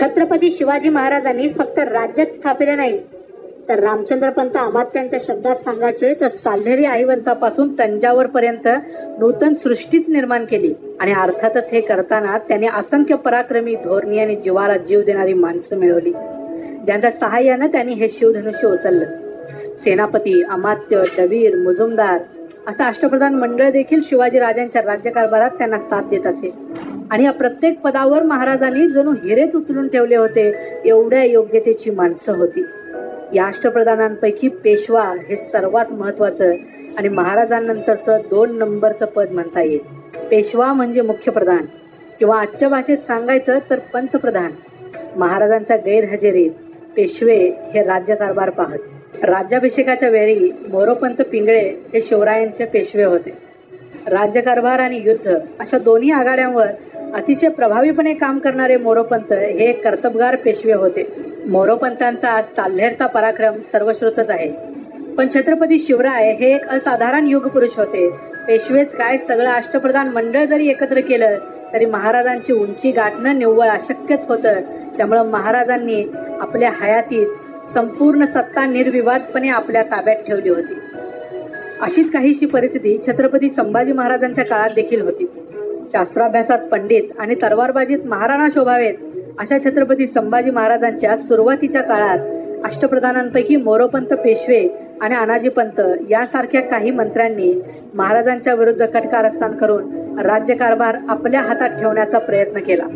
छत्रपती शिवाजी महाराजांनी फक्त राज्यच स्थापिले नाही तर रामचंद्र पंत अमात्यांच्या शब्दात सांगायचे तर साल्हेरी आईवंतापासून तंजावर पर्यंत नूतन सृष्टीच निर्माण केली. आणि अर्थातच हे करताना त्यांनी असंख्य पराक्रमी धोरणी आणि जीवाला जीव देणारी माणसं मिळवली ज्यांच्या सहाय्यानं त्यांनी हे शिवधनुष्य उचललं. सेनापती अमात्य दवीर मुजुमदार असं अष्टप्रधान मंडळ देखील शिवाजी राजांच्या राज्यकारभारात त्यांना साथ देत असे. आणि या प्रत्येक पदावर महाराजांनी जणू हिरेच उचलून ठेवले होते एवढ्या योग्यतेची माणसं होती. या अष्टप्रधानांपैकी पेशवा हे सर्वात महत्वाचं आणि महाराजांनंतरचं दोन नंबरचं पद म्हणता येईल. पेशवा म्हणजे मुख्य प्रधान किंवा आजच्या भाषेत सांगायचं तर पंतप्रधान. महाराजांच्या गैरहजेरीत पेशवे हे राज्यकारभार पाहत. राज्याभिषेकाच्या वेळी मोरोपंत पिंगळे हे शिवरायांचे पेशवे होते. राज्यकारभार आणि युद्ध अशा दोन्ही आघाड्यांवर अतिशय प्रभावीपणे काम करणारे मोरोपंत हे कर्तबगार पेशवे होते. मोरोपंतांचा आज साल्हेरचा पराक्रम सर्वश्रुतच आहे. पण छत्रपती शिवराय हे एक असाधारण युगपुरुष होते. पेशवेच काय सगळं अष्टप्रधान मंडळ जरी एकत्र केलं तरी महाराजांची उंची गाठणं निव्वळ अशक्यच होतं. त्यामुळं महाराजांनी आपल्या हयातीत संपूर्ण सत्ता निर्विवादपणे आपल्या ताब्यात ठेवली होती. अशीच काहीशी परिस्थिती छत्रपती संभाजी महाराजांच्या काळात देखील होती. शास्त्राभ्यासात पंडित आणि तलवारबाजीत महाराणा शोभावेत अशा छत्रपती संभाजी महाराजांच्या सुरुवातीच्या काळात अष्टप्रधानांपैकी मोरोपंत पेशवे आणि अनाजीपंत यासारख्या काही मंत्र्यांनी महाराजांच्या विरुद्ध कटकारस्थान करून राज्यकारभार आपल्या हातात ठेवण्याचा प्रयत्न केला.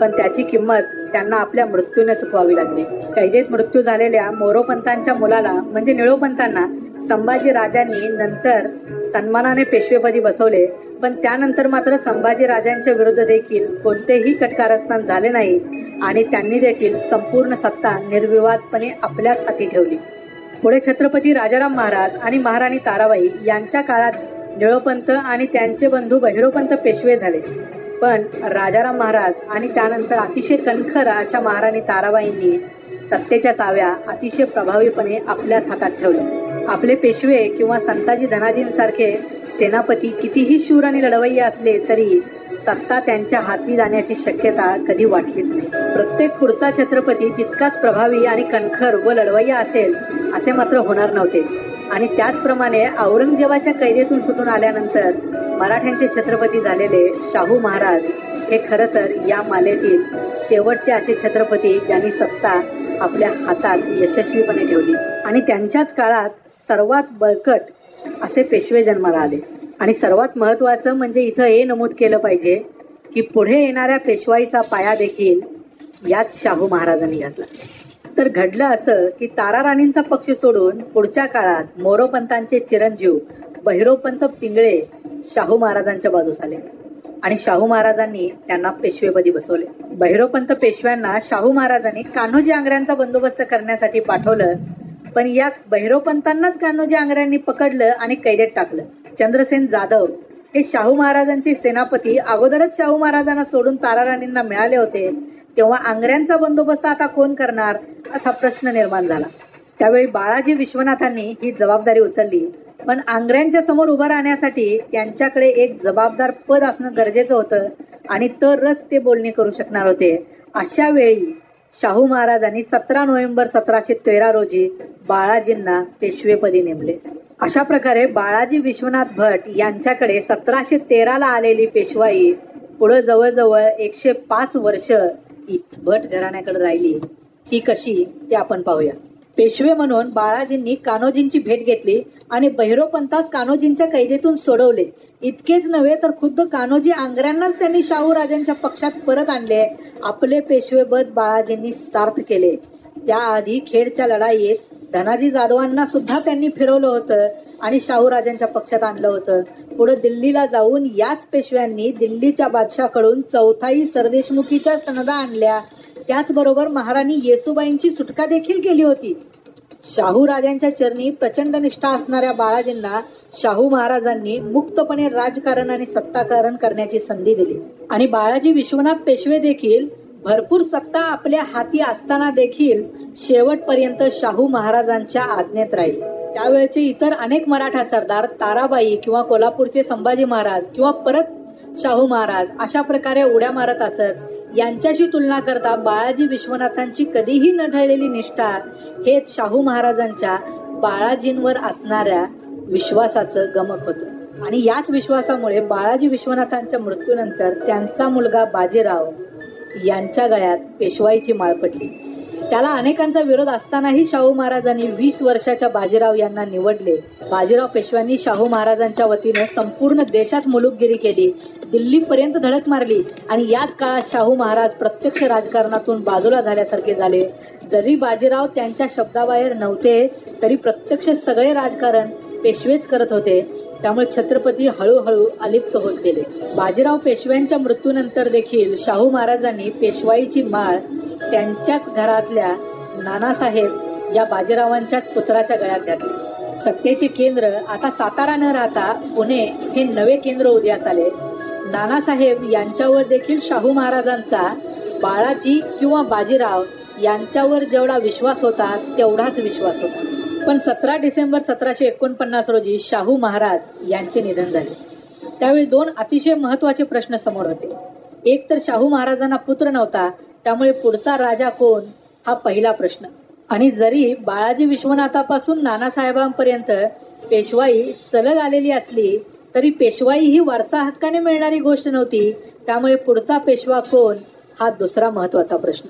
पण त्याची किंमत त्यांना आपल्या मृत्यूने चुकवावी लागली. कैदेत मृत्यू झालेल्या मोरोपंतांच्या मुलाला म्हणजे निळोपंतांना संभाजी राजांनी नंतर सन्मानाने पेशवेपदी बसवले. पण त्यानंतर मात्र संभाजी राजांच्या विरुद्ध देखील कोणतेही कटकारस्थान झाले नाही आणि त्यांनी देखील संपूर्ण सत्ता निर्विवादपणे आपल्याच हाती ठेवली. पुढे छत्रपती राजाराम महाराज आणि महाराणी ताराबाई यांच्या काळात निळोपंत आणि त्यांचे बंधू बहिरोपंत पेशवे झाले. पण राजाराम महाराज आणि त्यानंतर अतिशय कणखर अशा महाराणी ताराबाईंनी सत्तेच्या चाव्या अतिशय प्रभावीपणे आपल्याच हातात ठेवल्या. आपले पेशवे किंवा संताजी धनाजींसारखे सेनापती कितीही शूर आणि लढवय्ये असले तरी सत्ता त्यांच्या हाती जाण्याची शक्यता कधी वाटलीच नाही. प्रत्येक पुढचा छत्रपती तितकाच प्रभावी आणि कणखर व लढवय्या असेल असे मात्र होणार नव्हते. आणि त्याचप्रमाणे औरंगजेबाच्या कैदेतून सुटून आल्यानंतर मराठ्यांचे छत्रपती झालेले शाहू महाराज हे खरं तर या मालेतील शेवटचे असे छत्रपती ज्यांनी सत्ता आपल्या हातात यशस्वीपणे ठेवली. आणि त्यांच्याच काळात सर्वात बळकट असे पेशवे जन्माला आले. आणि सर्वात महत्त्वाचं म्हणजे इथं हे नमूद केलं पाहिजे की पुढे येणाऱ्या पेशवाईचा पाया देखील याच शाहू महाराजांनी घातला. तर घडलं असं की तारा राणींचा पक्ष सोडून पुढच्या काळात मोरोपंतांचे चिरंजीव बहिरोपंत पिंगळे शाहू महाराजांच्या बाजूस आले. आणि शाहू महाराजांनी त्यांना पेशवेपदी बसवले. बहिरोपंत पेशव्यांना शाहू महाराजांनी कान्होजी आंग्र्यांचा बंदोबस्त करण्यासाठी पाठवलं पण या बहिरोपंतांनाच कान्होजी आंग्र्यांनी पकडलं आणि कैदेत टाकलं. चंद्रसेन जाधव हे शाहू महाराजांचे सेनापती अगोदरच शाहू महाराजांना सोडून ताराराणींना मिळाले होते. तेव्हा आंग्र्यांचा बंदोबस्त आता कोण करणार असा प्रश्न निर्माण झाला. त्यावेळी बाळाजी विश्वनाथांनी ही जबाबदारी उचलली. पण आंग्र्यांच्या समोर उभं राहण्यासाठी त्यांच्याकडे एक जबाबदार पद असणं गरजेचं होतं आणि तरच ते बोलणी करू शकणार होते. अशा वेळी शाहू महाराजांनी सतरा नोव्हेंबर सतराशे तेरा रोजी बाळाजींना पेशवेपदी नेमले. अशा प्रकारे बाळाजी विश्वनाथ भट यांच्याकडे सतराशे तेराला आलेली पेशवाई पुढं जवळजवळ एकशे पाच वर्ष भट घराण्याकडे राहिली. ती कशी ते आपण पाहूया. पेशवे म्हणून बाळाजींनी कान्होजींची भेट घेतली आणि बहिरोपंतास कान्होजींच्या कैदेतून सोडवले. इतकेच नव्हे तर खुद्द कान्होजी आंग्र्यांनाच त्यांनी शाहू राजांच्या पक्षात परत आणले. आपले पेशवेबद बाळाजींनी सार्थ केले. त्याआधी खेडच्या लढाईत धनाजी जाधवांना सुद्धा त्यांनी फिरवलं होतं. आणि शाहू राजांच्या पक्षात आणलं होतं. पुढे दिल्लीला जाऊन याच पेशव्यांनी दिल्लीच्या बादशाकडून चौथाई सरदेशमुखीच्या सनदा आणल्या. त्याचबरोबर महाराणी येसुबाईंची सुटका देखील केली होती. शाहू राजांच्या चरणी प्रचंड निष्ठा असणाऱ्या बाळाजींना शाहू महाराजांनी मुक्तपणे राजकारण आणि सत्ताकारण करण्याची संधी दिली. आणि बाळाजी विश्वनाथ पेशवे देखील भरपूर सत्ता आपल्या हाती असताना देखील शेवटपर्यंत शाहू महाराजांच्या आज्ञेत राहील. त्यावेळेचे इतर अनेक मराठा सरदार ताराबाई किंवा कोल्हापूरचे संभाजी महाराज किंवा परत शाहू महाराज अशा प्रकारे उड्या मारत असत. यांच्याशी तुलना करता बाळाजी विश्वनाथांची कधीही न ढळलेली निष्ठा हेच शाहू महाराजांच्या बाळाजींवर असणाऱ्या विश्वासाचं गमक होतं. आणि याच विश्वासामुळे बाळाजी विश्वनाथांच्या मृत्यूनंतर त्यांचा मुलगा बाजीराव यांच्या गळ्यात पेशवाईची माळ पडली. त्याला अनेकांचा विरोध असतानाही शाहू महाराजांनी वीस वर्षाच्या बाजीराव यांना निवडले. बाजीराव पेशव्यांनी शाहू महाराजांच्या वतीनं संपूर्ण देशात मुलुकगिरी केली. दिल्लीपर्यंत धडक मारली आणि याच काळात शाहू महाराज प्रत्यक्ष राजकारणातून बाजूला झाल्यासारखे झाले. जरी बाजीराव त्यांच्या शब्दाबाहेर नव्हते तरी प्रत्यक्ष सगळे राजकारण पेशवेच करत होते. त्यामुळे छत्रपती हळूहळू अलिप्त होत गेले. बाजीराव पेशव्यांच्या मृत्यूनंतर देखील शाहू महाराजांनी पेशवाईची माळ त्यांच्याच घरातल्या नानासाहेब या बाजीरावांच्याच पुत्राच्या गळ्यात घातली. सत्तेचे केंद्र आता सातारा न राहता पुणे हे नवे केंद्र उदयास आले. नानासाहेब यांच्यावर देखील शाहू महाराजांचा बाळाजी किंवा बाजीराव यांच्यावर जेवढा विश्वास होता तेवढाच विश्वास होता. पण सतरा डिसेंबर सतराशे एकोणपन्नास रोजी शाहू महाराज यांचे निधन झाले. त्यावेळी दोन अतिशय महत्त्वाचे प्रश्न समोर होते. एक तर शाहू महाराजांना पुत्र नव्हता त्यामुळे पुढचा राजा कोण हा पहिला प्रश्न. आणि जरी बाळाजी विश्वनाथापासून नानासाहेबांपर्यंत पेशवाई सलग आलेली असली तरी पेशवाई ही वारसा हक्काने मिळणारी गोष्ट नव्हती. त्यामुळे पुढचा पेशवा कोण हा दुसरा महत्त्वाचा प्रश्न.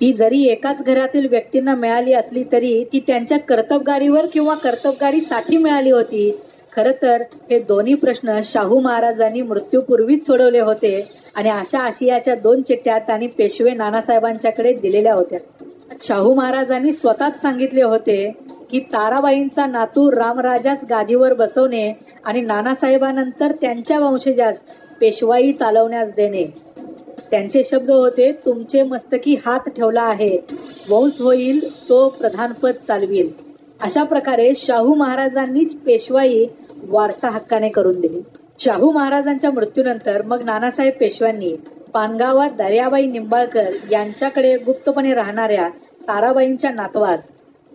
ती जरी एकाच घरातील व्यक्तींना मिळाली असली तरी ती त्यांच्या कर्तबगारीवर किंवा कर्तबगारीसाठी मिळाली होती. खर तर हे दोन्ही प्रश्न शाहू महाराजांनी मृत्यूपूर्वीच सोडवले होते आणि अशा आशियाच्या दोन चिठ्ठ्या त्यांनी पेशवे नानासाहेबांच्याकडे दिलेल्या होत्या. शाहू महाराजांनी स्वतःच सांगितले होते की ताराबाईंचा नातू रामराजास गादीवर बसवणे आणि नानासाहेबानंतर त्यांच्या वंशजास पेशवाई चालवण्यास देणे. त्यांचे शब्द होते तुमचे मस्तकी हात ठेवला आहे. वंश होईल तो प्रधानपद चालवील. अशा प्रकारे शाहू महाराजांनीच पेशवाई वारसा हक्काने करून दिली. शाहू महाराजांच्या मृत्यूनंतर मग नानासाहेब पेशव्यांनी पानगावात दर्याबाई निंबाळकर यांच्याकडे गुप्तपणे राहणाऱ्या ताराबाईंच्या नातवास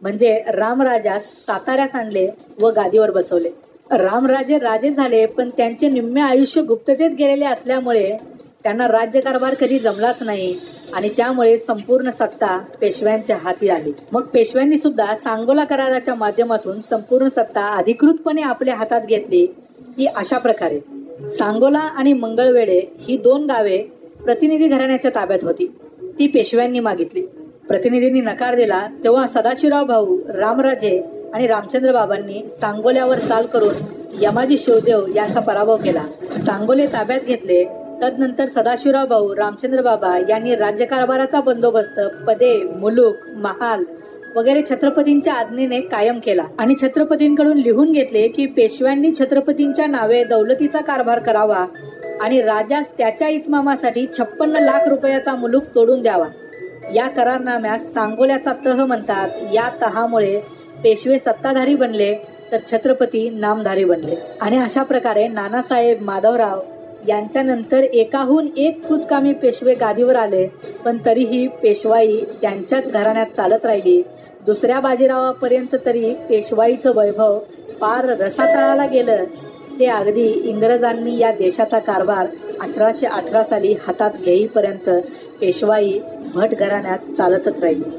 म्हणजे रामराजास साताऱ्यास आणले व गादीवर बसवले. रामराजे राजे झाले पण त्यांचे निम्मे आयुष्य गुप्ततेत गेलेले असल्यामुळे त्यांना राज्यकारभार कधी जमलाच नाही. आणि त्यामुळे संपूर्ण सत्ता पेशव्यांच्या हाती आली. मग पेशव्यांनी सुद्धा सांगोला कराराच्या माध्यमातून संपूर्ण सत्ता अधिकृतपणे आपल्या हातात घेतली ही अशा प्रकारे. सांगोला आणि मंगळवेढे ही दोन गावे प्रतिनिधी घराण्याच्या ताब्यात होती. ती पेशव्यांनी मागितली. प्रतिनिधींनी नकार दिला तेव्हा सदाशिवराव भाऊ रामराजे आणि रामचंद्र बाबांनी सांगोल्यावर चाल करून यमाजी शिवदेव यांचा पराभव केला. सांगोले ताब्यात घेतले तदनंतर सदाशिवराव भाऊ रामचंद्र बाबा यांनी राज्यकारभाराचा बंदोबस्त पदे मुलूक महाल वगैरे छत्रपतींच्या आज्ञेने कायम केला. आणि छत्रपतींकडून लिहून घेतले की पेशव्यांनी छत्रपतींच्या नावे दौलतीचा कारभार करावा आणि राजास त्याच्या इतमामासाठी छप्पन्न लाख रुपयाचा मुलूक तोडून द्यावा. या करारनाम्यास सांगोल्याचा तह म्हणतात. या तहामुळे पेशवे सत्ताधारी बनले तर छत्रपती नामधारी बनले. आणि अशा प्रकारे नानासाहेब माधवराव यांच्यानंतर एकाहून एक फुचकामी पेशवे गादीवर आले पण तरीही पेशवाई त्यांच्याच घराण्यात चालत राहिली. दुसऱ्या बाजीरावापर्यंत तरी पेशवाईचं वैभव पार रसातळाला गेलं. ते अगदी इंग्रजांनी या देशाचा कारभार अठराशे अठरा साली हातात घेईपर्यंत पेशवाई भट घराण्यात चालतच राहिली.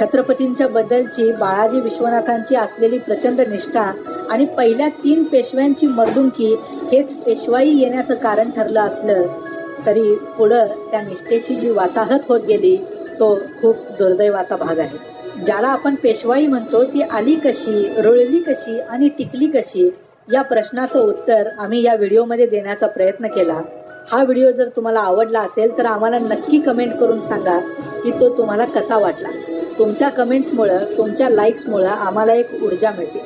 छत्रपतींच्या बद्दलची बाळाजी विश्वनाथांची असलेली प्रचंड निष्ठा आणि पहिल्या तीन पेशव्यांची मर्दुंकी हेच पेशवाई येण्याचं कारण ठरलं असलं तरी पुढं त्या निष्ठेची जी वाताहत होत गेली तो खूप दुर्दैवाचा भाग आहे. ज्याला आपण पेशवाई म्हणतो ती आली कशी रुळली कशी आणि टिकली कशी या प्रश्नाचं उत्तर आम्ही या व्हिडिओमध्ये देण्याचा प्रयत्न केला. हा व्हिडिओ जर तुम्हाला आवडला असेल तर आम्हाला नक्की कमेंट करून सांगा की तो तुम्हाला कसा वाटला. तुमच्या कमेंट्समुळं तुमच्या लाईक्समुळं आम्हाला एक ऊर्जा मिळते.